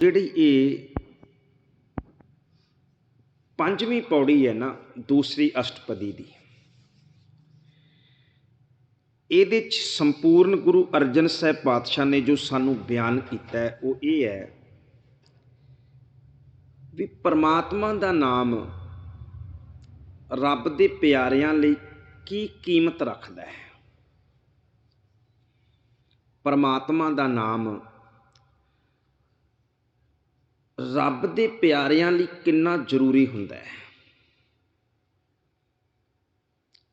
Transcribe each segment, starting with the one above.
ਜਿਹੜੀ ਇਹ ਪੰਜਵੀਂ ਪੌੜੀ ਹੈ ਨਾ, ਦੂਸਰੀ ਅਸ਼ਟਪਦੀ ਦੀ। ਇਹਦੇ ਚ ਸੰਪੂਰਨ ਗੁਰੂ ਅਰਜਨ ਸਾਹਿਬ ਪਾਤਸ਼ਾਹ ਨੇ ਜੋ ਸਾਨੂੰ ਬਿਆਨ ਕੀਤਾ ਹੈ, ਉਹ ਇਹ ਹੈ ਵੀ ਪਰਮਾਤਮਾ ਦਾ ਨਾਮ ਰੱਬ ਦੇ ਪਿਆਰਿਆਂ ਲਈ ਕੀ ਕੀਮਤ ਰੱਖਦਾ ਹੈ? ਪਰਮਾਤਮਾ ਦਾ ਨਾਮ ਰੱਬ ਦੇ ਪਿਆਰਿਆਂ ਲਈ ਕਿੰਨਾ ਜ਼ਰੂਰੀ ਹੁੰਦਾ ਹੈ?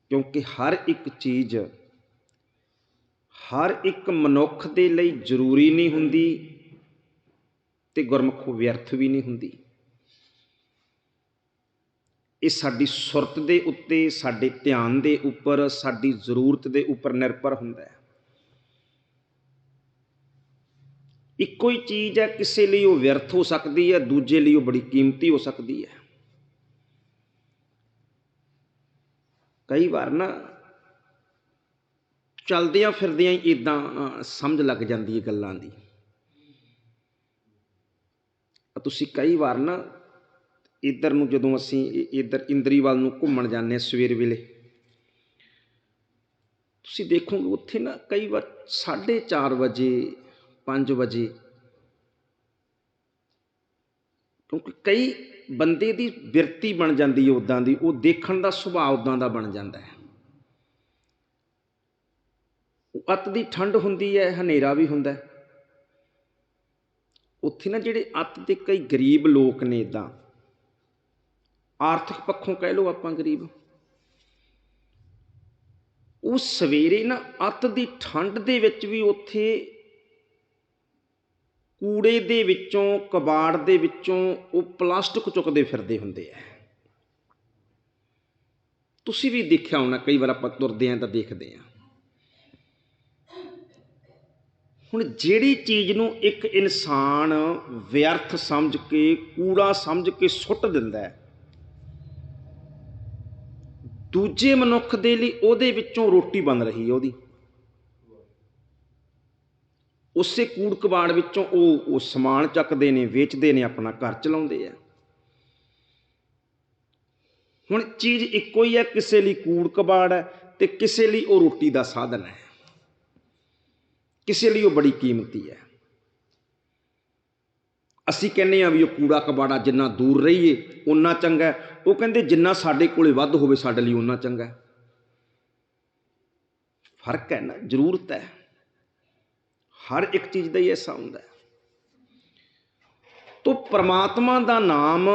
ਕਿਉਂਕਿ ਹਰ ਇੱਕ ਚੀਜ਼, ਹਰ ਇੱਕ ਮਨੁੱਖ ਦੇ ਲਈ ਜ਼ਰੂਰੀ ਨਹੀਂ ਹੁੰਦੀ ਤੇ ਗੁਰਮੁਖ ਵਿਅਰਥ ਵੀ ਨਹੀਂ ਹੁੰਦੀ। ਇਹ ਸਾਡੀ ਸੁਰਤ ਦੇ ਉੱਤੇ, ਸਾਡੇ ਧਿਆਨ ਦੇ ਉੱਪਰ, ਸਾਡੀ ਜ਼ਰੂਰਤ ਦੇ ਉੱਪਰ ਨਿਰਭਰ ਹੁੰਦਾ ਹੈ। ਇੱਕੋ ਹੀ ਚੀਜ਼ ਹੈ, ਕਿਸੇ ਲਈ ਉਹ ਵਿਅਰਥ ਹੋ ਸਕਦੀ ਹੈ, ਦੂਜੇ ਲਈ ਉਹ ਬੜੀ ਕੀਮਤੀ ਹੋ ਸਕਦੀ ਹੈ। ਕਈ ਵਾਰ ਨਾ ਚਲਦਿਆਂ ਫਿਰਦਿਆਂ ਹੀ ਇਦਾਂ ਸਮਝ ਲੱਗ ਜਾਂਦੀ ਹੈ ਗੱਲਾਂ ਦੀ। ਤੁਸੀਂ ਕਈ ਵਾਰ ਨਾ ਇੱਧਰ ਨੂੰ ਜਦੋਂ ਅਸੀਂ ਇੱਧਰ ਇੰਦਰੀਵਾਲ ਨੂੰ ਘੁੰਮਣ ਜਾਂਦੇ ਹਾਂ ਸਵੇਰ ਵੇਲੇ, ਤੁਸੀਂ ਦੇਖੋਗੇ ਉੱਥੇ ਨਾ ਕਈ ਵਾਰ 4:30 ਵਜੇ 5 ਵਜੇ। ਕਿਉਂਕਿ ਕਈ ਬੰਦੇ ਦੀ ਬਿਰਤੀ ਬਣ ਜਾਂਦੀ ਹੈ ਉਦਾਂ ਦੀ, ਉਹ ਦੇਖਣ ਦਾ ਸੁਭਾਅ ਉਦਾਂ ਦਾ ਬਣ ਜਾਂਦਾ ਹੈ। ਅੱਤ ਦੀ ਠੰਡ ਹੁੰਦੀ ਹੈ, ਹਨੇਰਾ ਵੀ ਹੁੰਦਾ ਹੈ। ਉੱਥੇ ਨਾ ਜਿਹੜੇ ਅੱਤ ਦੇ ਕਈ ਗਰੀਬ ਲੋਕ ਨੇ ਇਦਾਂ ਆਰਥਿਕ ਪੱਖੋਂ ਕਹਿ ਲਓ ਆਪਾਂ ਗਰੀਬ, ਉਹ ਸਵੇਰੇ ਨਾ ਅੱਤ ਦੀ ਠੰਡ ਦੇ ਵਿੱਚ ਵੀ ਉੱਥੇ ਕੂੜੇ ਦੇ ਵਿੱਚੋਂ, ਕਬਾੜ ਦੇ ਵਿੱਚੋਂ ਉਹ ਪਲਾਸਟਿਕ ਚੁੱਕਦੇ ਫਿਰਦੇ ਹੁੰਦੇ ਆ। ਤੁਸੀਂ ਵੀ ਦੇਖਿਆ ਹੋਣਾ, ਕਈ ਵਾਰ ਆਪਾਂ ਤੁਰਦੇ ਆਂ ਤਾਂ ਦੇਖਦੇ ਆਂ। ਹੁਣ ਜਿਹੜੀ ਚੀਜ਼ ਨੂੰ ਇੱਕ ਇਨਸਾਨ ਵਿਅਰਥ ਸਮਝ ਕੇ, ਕੂੜਾ ਸਮਝ ਕੇ ਸੁੱਟ ਦਿੰਦਾ ਹੈ, ਦੂਜੇ ਮਨੁੱਖ ਦੇ ਲਈ ਉਹਦੇ ਵਿੱਚੋਂ ਰੋਟੀ ਬਣ ਰਹੀ ਹੈ ਉਹਦੀ। ਉਸੇ ਕੂੜ ਕਬਾੜ ਵਿੱਚੋਂ ਉਹ ਉਹ ਸਮਾਨ ਚੱਕਦੇ ਨੇ, ਵੇਚਦੇ ਨੇ, ਆਪਣਾ ਘਰ ਚਲਾਉਂਦੇ ਆ। ਹੁਣ ਚੀਜ਼ ਇੱਕੋ ਹੀ ਹੈ, ਕਿਸੇ ਲਈ ਕੂੜ ਕਬਾੜ ਹੈ ਤੇ ਕਿਸੇ ਲਈ ਉਹ ਰੋਟੀ ਦਾ ਸਾਧਨ ਹੈ। ਕਿਸੇ ਲਈ ਉਹ ਬੜੀ ਕੀਮਤੀ ਹੈ। ਅਸੀਂ ਕਹਿੰਦੇ ਆ ਵੀ ਉਹ ਕੂੜਾ ਕਬਾੜਾ ਜਿੰਨਾ ਦੂਰ ਰਹੀਏ ਉਨਾ ਚੰਗਾ ਉਹ ਕਹਿੰਦੇ ਜਿੰਨਾ ਸਾਡੇ ਕੋਲੇ ਵੱਧ ਹੋਵੇ, ਸਾਡੇ ਲਈ ਉਨਾ ਚੰਗਾ ਫ਼ਰਕ ਹੈ ਨਾ, ਜ਼ਰੂਰਤ ਹੈ। ਹਰ ਇੱਕ ਚੀਜ਼ ਦਾ ਹੀ ਹਿੱਸਾ ਹੁੰਦਾ ਹੈ। ਤੋ ਪ੍ਰਮਾਤਮਾ ਦਾ ਨਾਮ,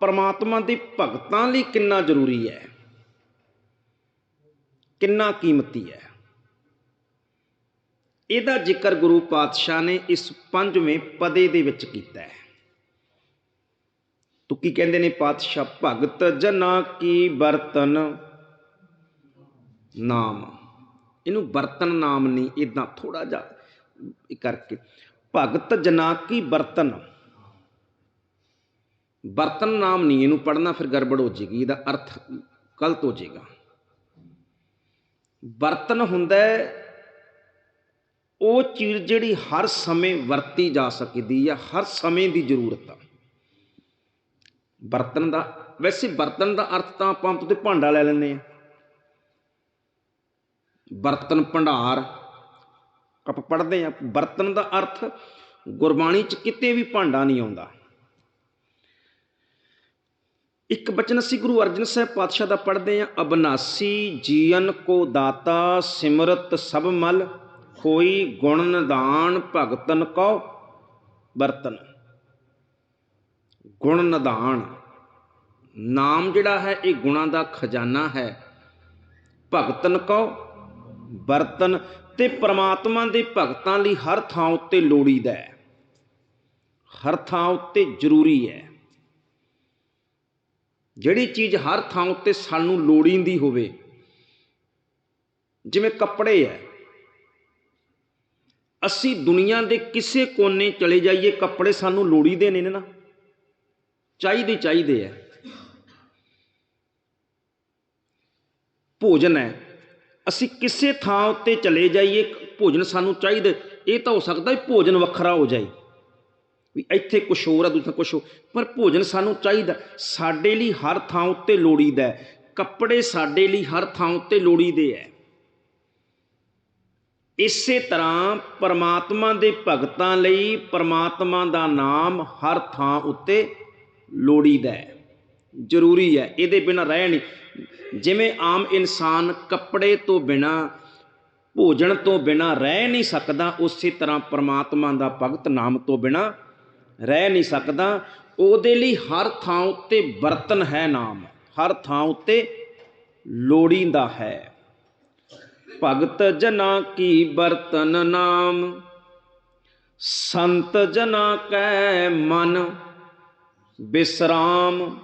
ਪ੍ਰਮਾਤਮਾ ਦੇ ਭਗਤਾਂ ਲਈ ਕਿੰਨਾ ਜ਼ਰੂਰੀ ਹੈ? ਕਿੰਨਾ ਕੀਮਤੀ ਹੈ? ਇਹਦਾ ਜ਼ਿਕਰ ਗੁਰੂ ਪਾਤਸ਼ਾਹ ਨੇ ਇਸ ਪੰਜਵੇਂ ਪਦੇ ਦੇ ਵਿੱਚ ਕੀਤਾ ਹੈ। ਤੋ ਕੀ ਕਹਿੰਦੇ ਨੇ ਪਾਤਸ਼ਾਹ? ਭਗਤ ਜਨਾ ਕੀ ਬਰਤਨ ਨਾਮ। ਇਹਨੂੰ ਬਰਤਨ ਨਾਮ ਨਹੀਂ ਇਦਾਂ ਥੋੜਾ ਜਿਹਾ ਕਰਕੇ। ਭਗਤ ਜਨਾ ਕੀ ਬਰਤਨ। ਬਰਤਨ ਨਾਮ ਨਹੀਂ, ਇਹਨੂੰ ਪੜਨਾ ਫਿਰ ਗੜਬੜ ਹੋ ਜੇਗੀ ਇਹਦਾ ਅਰਥ ਗਲਤ ਹੋ ਜਾਏਗਾ। ਬਰਤਨ ਹੁੰਦਾ ਉਹ ਚੀਜ਼ ਜਿਹੜੀ ਹਰ ਸਮੇਂ ਵਰਤੀ ਜਾ ਸਕਦੀ ਹੈ, ਹਰ ਸਮੇਂ ਦੀ ਜ਼ਰੂਰਤ ਆ। ਬਰਤਨ ਦਾ, ਵੈਸੇ ਬਰਤਨ ਦਾ ਅਰਥ ਤਾਂ ਆਪਾਂ ਤੇ ਭਾਂਡਾ ਲੈ ਲੈਂਦੇ ਆ ਬਰਤਨ ਭੰਡਾਰ ਆਪਾਂ ਪੜ੍ਹਦੇ ਹਾਂ ਬਰਤਨ ਦਾ ਅਰਥ, ਗੁਰਬਾਣੀ ਚ ਕਿਤੇ ਵੀ ਭਾਂਡਾ ਨਹੀਂ ਆਉਂਦਾ। ਇੱਕ ਬਚਨ ਅਸੀਂ ਗੁਰੂ ਅਰਜਨ ਸਾਹਿਬ ਪਾਤਸ਼ਾਹ ਦਾ ਪੜ੍ਹਦੇ ਹਾਂ, ਅਬਨਾਸੀ ਜੀਵਨ ਕੋ ਦਾਤਾ ਸਿਮਰਤ ਸਭ ਮਲ ਹੋਈ ਗੁਣ ਨਿਦਾਨ ਭਗਤਨ ਕੋ ਬਰਤਨ ਗੁਣ ਨਿਦਾਨ, ਨਾਮ ਜਿਹੜਾ ਹੈ, ਇਹ ਗੁਣਾਂ ਦਾ ਖਜ਼ਾਨਾ ਹੈ। ਭਗਤਨ ਕੋ ਬਰਤਨ ਤੇ ਪ੍ਰਮਾਤਮਾ ਦੇ ਭਗਤਾਂ ਲਈ ਹਰ ਥਾਂ ਉੱਤੇ ਲੋੜੀਦਾ ਹੈ। ਹਰ ਥਾਂ ਉੱਤੇ ਜ਼ਰੂਰੀ ਹੈ। ਜਿਹੜੀ ਚੀਜ਼ ਹਰ ਥਾਂ ਉੱਤੇ ਸਾਨੂੰ ਲੋੜੀਂਦੀ ਹੋਵੇ, ਜਿਵੇਂ ਕੱਪੜੇ ਹੈ। ਅਸੀਂ ਦੁਨੀਆ ਦੇ ਕਿਸੇ ਕੋਨੇ ਚਲੇ ਜਾਈਏ, ਕੱਪੜੇ ਸਾਨੂੰ ਲੋੜੀਦੇ ਨੇ ਨਾ। ਚਾਹੀਦੇ ਚਾਹੀਦੇ ਹੈ। ਭੋਜਨ ਹੈ। ਅਸੀਂ ਕਿਸੇ ਥਾਂ ਉੱਤੇ ਚਲੇ ਜਾਈਏ, ਭੋਜਨ ਸਾਨੂੰ ਚਾਹੀਦਾ, ਇਹ ਤਾਂ ਹੋ ਸਕਦਾ ਵੀ ਭੋਜਨ ਵੱਖਰਾ ਹੋ ਜਾਏ। ਵੀ ਇੱਥੇ ਕੁਛ ਹੋਰ ਆ ਦੂਸਰਾ ਕੁਛ ਹੋਰ। ਪਰ ਭੋਜਨ ਸਾਨੂੰ ਚਾਹੀਦਾ, ਸਾਡੇ ਲਈ ਹਰ ਥਾਂ ਉੱਤੇ ਲੋੜੀਦਾ ਕੱਪੜੇ ਸਾਡੇ ਲਈ ਹਰ ਥਾਂ ਉੱਤੇ ਲੋੜੀਦੇ ਹੈ। ਇਸੇ ਤਰ੍ਹਾਂ ਪਰਮਾਤਮਾ ਦੇ ਭਗਤਾਂ ਲਈ ਪਰਮਾਤਮਾ ਦਾ ਨਾਮ ਹਰ ਥਾਂ ਉੱਤੇ ਲੋੜੀਦਾ ਹੈ। ਜ਼ਰੂਰੀ ਹੈ, ਇਹਦੇ ਬਿਨਾਂ ਰਹਿ ਨਹੀਂ। ਜਿਵੇਂ ਆਮ ਇਨਸਾਨ ਕੱਪੜੇ ਤੋਂ ਬਿਨਾਂ, ਭੋਜਨ ਤੋਂ ਬਿਨਾਂ ਰਹਿ ਨਹੀਂ ਸਕਦਾ, ਉਸੇ ਤਰ੍ਹਾਂ ਪ੍ਰਮਾਤਮਾ ਦਾ ਭਗਤ ਨਾਮ ਤੋਂ ਬਿਨਾਂ ਰਹਿ ਨਹੀਂ ਸਕਦਾ, ਉਹਦੇ ਲਈ ਹਰ ਥਾਂ ਉੱਤੇ ਬਰਤਨ ਹੈ ਨਾਮ, ਹਰ ਥਾਂ ਉੱਤੇ ਲੋੜੀਂਦਾ ਹੈ। ਭਗਤ ਜਨਾ ਕੀ ਬਰਤਨ ਨਾਮ, ਸੰਤ ਜਨਾ ਕੈ ਮਨ, ਬਿਸਰਾਮ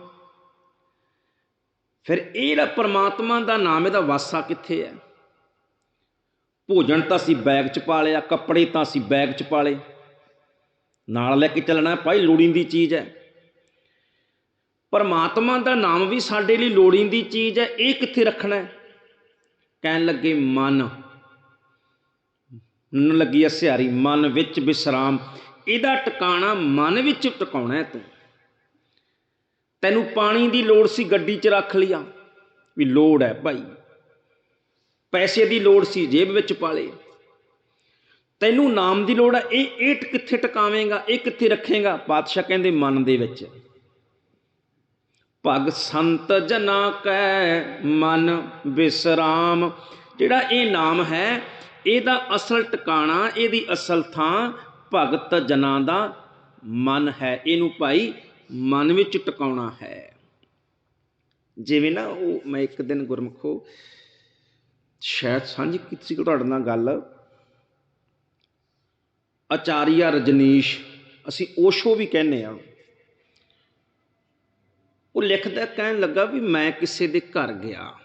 ਫਿਰ ਇਹ ਜਿਹੜਾ ਪਰਮਾਤਮਾ ਦਾ ਨਾਮ, ਇਹਦਾ ਵਾਸਾ ਕਿੱਥੇ ਹੈ? ਭੋਜਨ ਤਾਂ ਅਸੀਂ ਬੈਗ 'ਚ ਪਾ ਲਿਆ, ਕੱਪੜੇ ਤਾਂ ਅਸੀਂ ਬੈਗ 'ਚ ਪਾ ਲਏ। ਨਾਲ ਲੈ ਕੇ ਚੱਲਣਾ ਭਾਈ, ਲੋੜੀਂਦੀ ਚੀਜ਼ ਹੈ। ਪਰਮਾਤਮਾ ਦਾ ਨਾਮ ਵੀ ਸਾਡੇ ਲਈ ਲੋੜੀਂਦੀ ਚੀਜ਼ ਹੈ, ਇਹ ਕਿੱਥੇ ਰੱਖਣਾ ਹੈ? ਕਹਿਣ ਲੱਗੇ, ਮਨ। ਨੂੰ ਲੱਗੀ ਆ ਸਿਹਾਰੀ, ਮਨ ਵਿੱਚ ਵਿਸਰਾਮ ਇਹਦਾ ਟਿਕਾਣਾ ਮਨ ਵਿੱਚ ਟਿਕਾਉਣਾ ਹੈ ਤੂੰ। ਤੈਨੂੰ ਪਾਣੀ ਦੀ ਲੋੜ ਸੀ ਗੱਡੀ 'ਚ ਰੱਖ ਲਿਆ। ਵੀ ਲੋੜ ਹੈ ਭਾਈ। ਪੈਸੇ ਦੀ ਲੋੜ ਸੀ, ਜੇਬ ਵਿੱਚ ਪਾ ਲਏ। ਤੈਨੂੰ ਨਾਮ ਦੀ ਲੋੜ ਹੈ ਇਹ ਇਹ ਕਿੱਥੇ ਟਿਕਾਵੇਂਗਾ, ਇਹ ਕਿੱਥੇ ਰੱਖੇਗਾ? ਪਾਤਸ਼ਾਹ ਕਹਿੰਦੇ ਮਨ ਦੇ ਵਿੱਚ। ਭਗ ਸੰਤ ਜਨਾ ਕੈ ਮਨ ਵਿਸਰਾਮ ਜਿਹੜਾ ਇਹ ਨਾਮ ਹੈ, ਇਹਦਾ ਅਸਲ ਟਿਕਾਣਾ, ਇਹਦੀ ਅਸਲ ਥਾਂ ਭਗਤ ਜਨਾਂ ਦਾ ਮਨ ਹੈ। ਇਹਨੂੰ ਭਾਈ ਮਨ ਵਿੱਚ ਟਿਕਾਉਣਾ ਹੈ। ਜਿਵੇਂ ਨਾ ਉਹ ਮੈਂ ਇੱਕ ਦਿਨ ਗੁਰਮਖੋ ਸ਼ਾਇਦ ਸਾਂਝੀ ਕੀਤੀ ਸੀ ਤੁਹਾਡੇ ਨਾਲ ਗੱਲ। ਆਚਾਰੀਆ ਰਜਨੀਸ਼, ਅਸੀਂ ਓਸ਼ੋ ਵੀ ਕਹਿੰਦੇ ਆ ਉਹ ਲਿਖਦਾ, ਕਹਿਣ ਲੱਗਾ ਵੀ ਮੈਂ ਕਿਸੇ ਦੇ ਘਰ ਗਿਆ।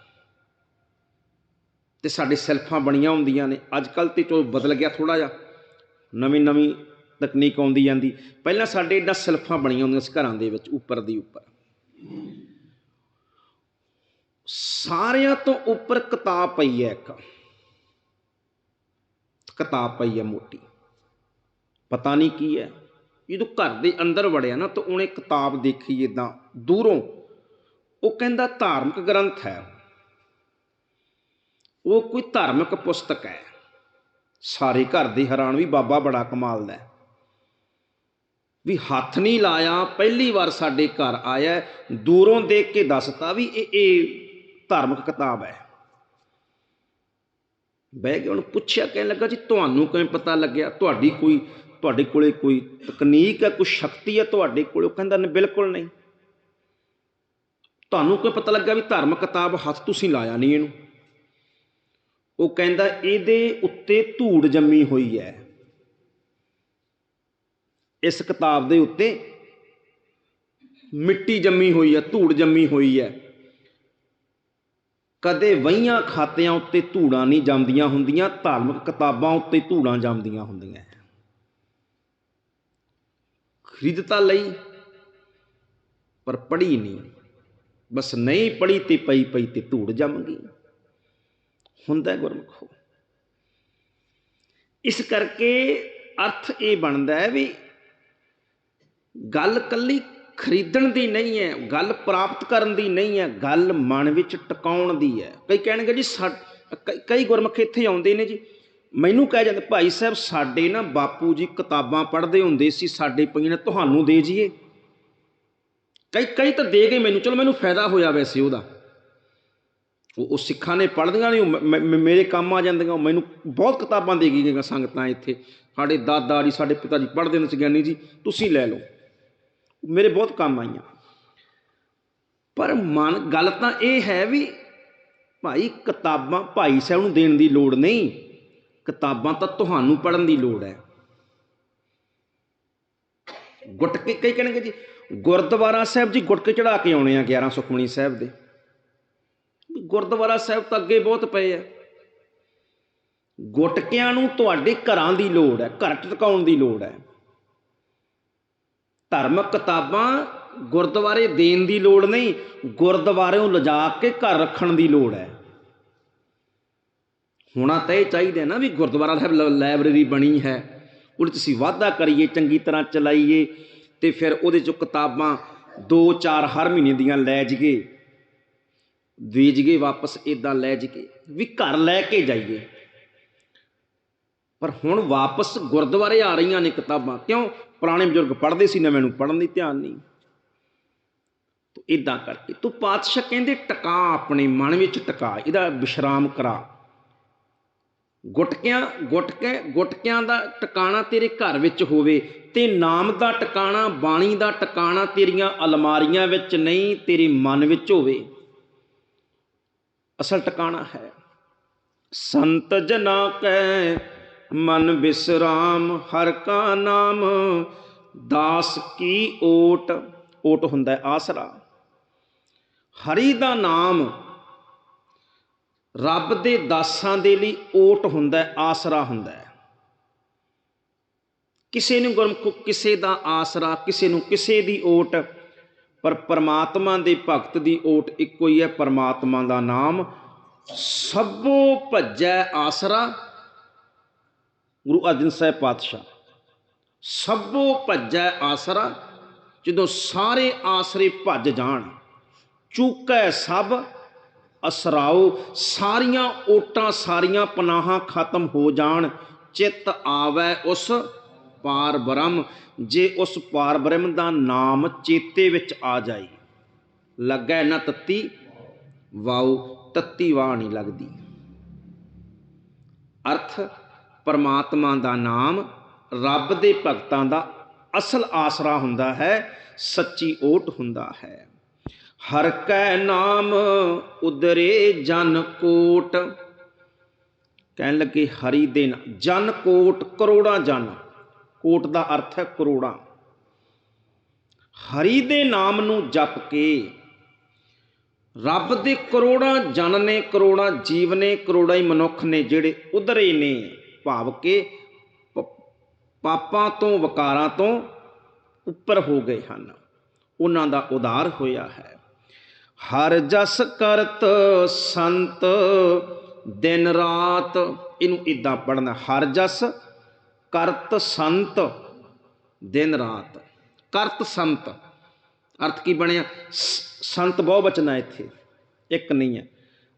ਤੇ ਸਾਡੇ ਸੈਲਫਾਂ ਬਣੀਆਂ ਹੁੰਦੀਆਂ ਨੇ। ਅੱਜ ਕੱਲ ਤੇ ਚੋ ਬਦਲ ਗਿਆ ਥੋੜਾ ਜਿਹਾ। ਨਵੀਂ ਨਵੀਂ ਤਕਨੀਕ ਆਉਂਦੀ ਜਾਂਦੀ। ਪਹਿਲਾਂ ਸਾਡੇ ਇਦਾਂ ਸਲਫਾਂ ਬਣੀਆਂ ਹੁੰਦੀਆਂ ਸੀ ਘਰਾਂ ਦੇ ਵਿੱਚ, ਉੱਪਰ ਦੀ ਉੱਪਰ। ਸਾਰਿਆਂ ਤੋਂ ਉੱਪਰ ਕਿਤਾਬ ਪਈ ਹੈ ਇੱਕ। ਕਿਤਾਬ ਪਈ ਹੈ ਮੋਟੀ। ਪਤਾ ਨਹੀਂ ਕੀ ਹੈ। ਜਦੋਂ ਘਰ ਦੇ ਅੰਦਰ ਵੜਿਆ ਨਾ, ਤਾਂ ਉਹਨੇ ਕਿਤਾਬ ਦੇਖੀ ਇਦਾਂ ਦੂਰੋਂ। ਉਹ ਕਹਿੰਦਾ ਧਾਰਮਿਕ ਗ੍ਰੰਥ ਹੈ। ਉਹ ਕੋਈ ਧਾਰਮਿਕ ਪੁਸਤਕ ਹੈ। ਸਾਰੇ ਘਰ ਦੇ ਹੈਰਾਨ ਵੀ ਬਾਬਾ ਬੜਾ ਕਮਾਲ ਦਾ ਹੈ। ਵੀ ਹੱਥ ਨਹੀਂ ਲਾਇਆ, ਪਹਿਲੀ ਵਾਰ ਸਾਡੇ ਘਰ ਆਇਆ, ਦੂਰੋਂ ਦੇਖ ਕੇ ਦੱਸਤਾ ਵੀ ਇਹ ਇਹ ਧਾਰਮਿਕ ਕਿਤਾਬ ਹੈ। ਬਹਿ ਕੇ ਉਹਨੂੰ ਪੁੱਛਿਆ, ਕਹਿਣ ਲੱਗਾ ਜੀ ਤੁਹਾਨੂੰ ਕਿਵੇਂ ਪਤਾ ਲੱਗਿਆ? ਤੁਹਾਡੀ ਕੋਈ ਤੁਹਾਡੇ ਕੋਲੇ ਕੋਈ ਤਕਨੀਕ ਹੈ, ਕੋਈ ਸ਼ਕਤੀ ਹੈ ਤੁਹਾਡੇ ਕੋਲ? ਉਹ ਕਹਿੰਦਾ, ਨਹੀਂ, ਬਿਲਕੁਲ ਨਹੀਂ। ਤੁਹਾਨੂੰ ਕੋਈ ਪਤਾ ਲੱਗਾ ਵੀ ਧਾਰਮਿਕ ਕਿਤਾਬ ਹੱਥ ਤੁਸੀਂ ਲਾਇਆ ਨਹੀਂ ਇਹਨੂੰ? ਉਹ ਕਹਿੰਦਾ, ਇਹਦੇ ਉੱਤੇ ਧੂੜ ਜੰਮੀ ਹੋਈ ਹੈ। ਇਸ ਕਿਤਾਬ ਦੇ ਉੱਤੇ ਮਿੱਟੀ ਜੰਮੀ ਹੋਈ ਹੈ, ਧੂੜ ਜੰਮੀ ਹੋਈ ਹੈ। ਕਦੇ ਵਹੀਆਂ ਖਾਤਿਆਂ ਉੱਤੇ ਧੂੜਾਂ ਨਹੀਂ ਜੰਮਦੀਆਂ ਹੁੰਦੀਆਂ, ਧਾਰਮਿਕ ਕਿਤਾਬਾਂ ਉੱਤੇ ਧੂੜਾਂ ਜੰਮਦੀਆਂ ਹੁੰਦੀਆਂ। ਖਰੀਦਤਾ ਲਈ, ਪਰ ਪੜ੍ਹੀ ਨਹੀਂ। ਬਸ ਨਹੀਂ ਪੜ੍ਹੀ ਤੇ ਪਈ ਪਈ ਤੇ ਧੂੜ ਜੰਮ ਗਈ। ਹੁੰਦਾ ਗੁਰਮਖੋ। ਇਸ ਕਰਕੇ ਅਰਥ ਇਹ ਬਣਦਾ ਹੈ ਵੀ ਗੱਲ ਕੱਲੀ ਖਰੀਦਣ ਦੀ ਨਹੀਂ ਹੈ, ਗੱਲ ਪ੍ਰਾਪਤ ਕਰਨ ਦੀ ਨਹੀਂ ਹੈ, ਗੱਲ ਮਨ ਵਿੱਚ ਟਿਕਾਉਣ ਦੀ ਹੈ। ਕਈ ਕਹਿਣਗੇ ਜੀ ਕਈ ਗੁਰਮੁਖ ਇੱਥੇ ਆਉਂਦੇ ਨੇ ਜੀ। ਮੈਨੂੰ ਕਹਿ ਜਾਂਦੇ, ਭਾਈ ਸਾਹਿਬ, ਸਾਡੇ ਨਾ ਬਾਪੂ ਜੀ ਕਿਤਾਬਾਂ ਪੜ੍ਹਦੇ ਹੁੰਦੇ ਸੀ, ਸਾਡੇ ਪਈਆਂ ਨੇ ਤੁਹਾਨੂੰ ਦੇ ਜੀਏ। ਕਈ ਕਈ ਤਾਂ ਦੇ ਗਏ ਮੈਨੂੰ, ਚਲੋ ਮੈਨੂੰ ਫਾਇਦਾ ਹੋਇਆ ਵੈਸੇ ਉਹਦਾ। ਉਹ ਸਿੱਖਾਂ ਨੇ ਪੜ੍ਹਦੀਆਂ ਨਹੀਂ ਮੇਰੇ ਕੰਮ ਆ ਜਾਂਦੀਆਂ ਮੈਨੂੰ ਬਹੁਤ ਕਿਤਾਬਾਂ ਦੇ ਗਈਆਂ ਸੰਗਤਾਂ ਇੱਥੇ। ਸਾਡੇ ਦਾਦਾ ਜੀ, ਸਾਡੇ ਪਿਤਾ ਜੀ ਪੜ੍ਹਦੇ ਨੇ ਗਿਆਨੀ ਜੀ, ਤੁਸੀਂ ਲੈ ਲਓ। ਮੇਰੇ ਬਹੁਤ ਕੰਮ ਆਈਆਂ। ਪਰ ਮਨ, ਗੱਲ ਤਾਂ ਇਹ ਹੈ ਵੀ ਭਾਈ ਕਿਤਾਬਾਂ ਭਾਈ ਸਾਹਿਬ ਨੂੰ ਦੇਣ ਦੀ ਲੋੜ ਨਹੀਂ। ਕਿਤਾਬਾਂ ਤਾਂ ਤੁਹਾਨੂੰ ਪੜਨ ਦੀ ਲੋੜ ਹੈ। ਗੁਟਕੇ ਕਈ ਕਹਿਣਗੇ ਜੀ, ਗੁਰਦੁਆਰਾ ਸਾਹਿਬ ਜੀ ਗੁਟਕੇ ਚੜਾ ਕੇ ਆਉਣੇ ਆ 11 ਸੁਖਮਣੀ ਸਾਹਿਬ ਦੇ। ਗੁਰਦੁਆਰਾ ਸਾਹਿਬ ਤਾਂ ਅੱਗੇ ਬਹੁਤ ਪਏ ਆ। ਗੁਟਕਿਆਂ ਨੂੰ ਤੁਹਾਡੇ ਘਰਾਂ ਦੀ ਲੋੜ ਹੈ, ਘਰ ਟਿਕਾਉਣ ਦੀ ਲੋੜ ਹੈ। ਧਾਰਮਿਕ ਕਿਤਾਬਾਂ ਗੁਰਦੁਆਰੇ ਦੇਣ ਦੀ ਲੋੜ ਨਹੀਂ, ਗੁਰਦੁਆਰਿਓਂ ਲਿਜਾ ਕੇ ਘਰ ਰੱਖਣ ਦੀ ਲੋੜ ਹੈ। ਹੋਣਾ ਤਾਂ ਇਹ ਚਾਹੀਦਾ ਨਾ ਵੀ ਗੁਰਦੁਆਰਾ ਸਾਹਿਬ ਲਾਇਬ੍ਰੇਰੀ ਬਣੀ ਹੈ, ਉਹਦੇ 'ਚ ਅਸੀਂ ਵਾਧਾ ਕਰੀਏ, ਚੰਗੀ ਤਰ੍ਹਾਂ ਚਲਾਈਏ, ਤੇ ਫਿਰ ਉਹਦੇ 'ਚੋਂ ਕਿਤਾਬਾਂ 2-4 ਹਰ ਮਹੀਨੇ ਦੀਆਂ ਲੈ ਜਗੇ ਵੇਚ ਗਏ ਵਾਪਸ ਇਦਾਂ ਲੈ ਜਗੇ ਵੀ ਘਰ ਲੈ ਕੇ ਜਾਈਏ। ਪਰ ਹੁਣ ਵਾਪਸ ਗੁਰਦੁਆਰੇ ਆ ਰਹੀਆਂ ਨੇ ਕਿਤਾਬਾਂ। ਕਿਉਂ? ਪੁਰਾਣੇ ਬਜ਼ੁਰਗ ਪੜ੍ਹਦੇ ਸੀ, ਨਵੇਂ ਨੂੰ ਪੜ੍ਹਨ ਦੀ ਧਿਆਨ ਨਹੀਂ। ਤੂੰ ਇਦਾਂ ਕਰਕੇ ਤੂੰ ਪਾਤਸ਼ਾਹ ਕਹਿੰਦੇ, ਟਿਕਾ ਆਪਣੇ ਮਨ ਵਿੱਚ, ਟਿਕਾ। ਇਹਦਾ ਵਿਸ਼ਰਾਮ ਕਰਾ। ਗੁਟਕਿਆਂ, ਗੁਟਕੇ, ਗੁਟਕਿਆਂ ਦਾ ਟਿਕਾਣਾ ਤੇਰੇ ਘਰ ਵਿੱਚ ਹੋਵੇ ਤੇ ਨਾਮ ਦਾ ਟਿਕਾਣਾ, ਬਾਣੀ ਦਾ ਟਿਕਾਣਾ ਤੇਰੀਆਂ ਅਲਮਾਰੀਆਂ ਵਿੱਚ ਨਹੀਂ, ਤੇਰੇ ਮਨ ਵਿੱਚ ਹੋਵੇ। ਅਸਲ ਟਿਕਾਣਾ ਹੈ, ਸੰਤ ਜਨਾ ਕੈ ਮਨ ਬਿਸਰਾਮ, ਹਰ ਕਾ ਨਾਮ, ਦਾਸ ਕੀ ਓਟ ਓਟ ਹੁੰਦਾ ਹੈ ਆਸਰਾ। ਹਰੀ ਦਾ ਨਾਮ ਰੱਬ ਦੇ ਦਾਸਾਂ ਦੇ ਲਈ ਓਟ ਹੁੰਦਾ ਹੈ, ਆਸਰਾ ਹੁੰਦਾ ਹੈ। ਕਿਸੇ ਨੂੰ ਗੁਰਮੁਖ, ਕਿਸੇ ਦਾ ਆਸਰਾ, ਕਿਸੇ ਨੂੰ ਕਿਸੇ ਦੀ ਓਟ, ਪਰ ਪਰਮਾਤਮਾ ਦੇ ਭਗਤ ਦੀ ਓਟ ਇੱਕੋ ਹੀ ਹੈ, ਪਰਮਾਤਮਾ ਦਾ ਨਾਮ। ਸਭੋ ਭੱਜੈ ਆਸਰਾ ਗੁਰੂ ਅਰਜਨ ਸਾਹਿਬ ਪਾਤਸ਼ਾਹ। ਸਭੋ ਭੱਜੈ ਆਸਰਾ, ਜਦੋਂ ਸਾਰੇ ਆਸਰੇ ਭੱਜ ਜਾਣ। ਚੂਕੈ ਸਭ, ਅਸਰਾਓ, ਸਾਰੀਆਂ ਓਟਾਂ, ਸਾਰੀਆਂ ਪਨਾਹਾਂ ਖਤਮ ਹੋ ਜਾਣ। ਚਿੱਤ ਆਵੈ ਉਸ ਪਾਰ ਬ੍ਰਹਮ ਜੇ ਉਸ ਪਾਰ ਬ੍ਰਹਮ ਦਾ ਨਾਮ ਚੇਤੇ ਵਿੱਚ ਆ ਜਾਏ। ਲੱਗੈ ਨਾ ਤੱਤੀ ਵਾਉ ਤੱਤੀ ਵਾਹ ਨਹੀਂ ਲੱਗਦੀ। ਅਰਥ ਪਰਮਾਤਮਾ ਦਾ ਨਾਮ, ਰੱਬ ਦੇ ਭਗਤਾਂ ਦਾ ਅਸਲ ਆਸਰਾ ਹੁੰਦਾ ਹੈ, ਸੱਚੀ ਓਟ ਹੁੰਦਾ ਹੈ। ਹਰ ਕੈ ਨਾਮ ਉਦਰੇ ਜਨ ਕੋਟ। ਕਹਿਣ ਲੱਗੇ ਹਰੀ ਦੇ ਨਾਮ ਜਨ ਕੋਟ ਕਰੋੜਾਂ ਜਨ। ਕੋਟ ਦਾ ਅਰਥ ਹੈ ਕਰੋੜਾਂ। ਹਰੀ ਦੇ ਨਾਮ ਨੂੰ ਜਪ ਕੇ ਰੱਬ ਦੇ ਕਰੋੜਾਂ ਜਨ ਨੇ ਕਰੋੜਾਂ ਜੀਵ ਨੇ ਕਰੋੜਾਂ ਹੀ ਮਨੁੱਖ ਨੇ ਜਿਹੜੇ ਉਧਰੇ ਨੇ। ਭਾਵ ਕੇ ਪ- ਪਾਪਾਂ ਤੋਂ ਵਕਾਰਾਂ ਤੋਂ ਉੱਪਰ ਹੋ ਗਏ ਹਨ। ਉਹਨਾਂ ਦਾ ਉਦਾਰ ਹੋਇਆ ਹੈ। ਹਰ ਜਸ ਕਰਤ ਸੰਤ, ਦਿਨ ਰਾਤ, ਇਹਨੂੰ ਇਦਾਂ ਪੜਨਾ ਹਰ ਜਸ ਕਰਤ ਸੰਤ, ਦਿਨ ਰਾਤ। ਕਰਤ ਸੰਤ, ਅਰਥ ਕੀ ਬਣਿਆ? ਸੰਤ ਬਹੁ ਬਚਨਾ ਇੱਥੇ, ਇੱਕ ਨਹੀਂ ਹੈ।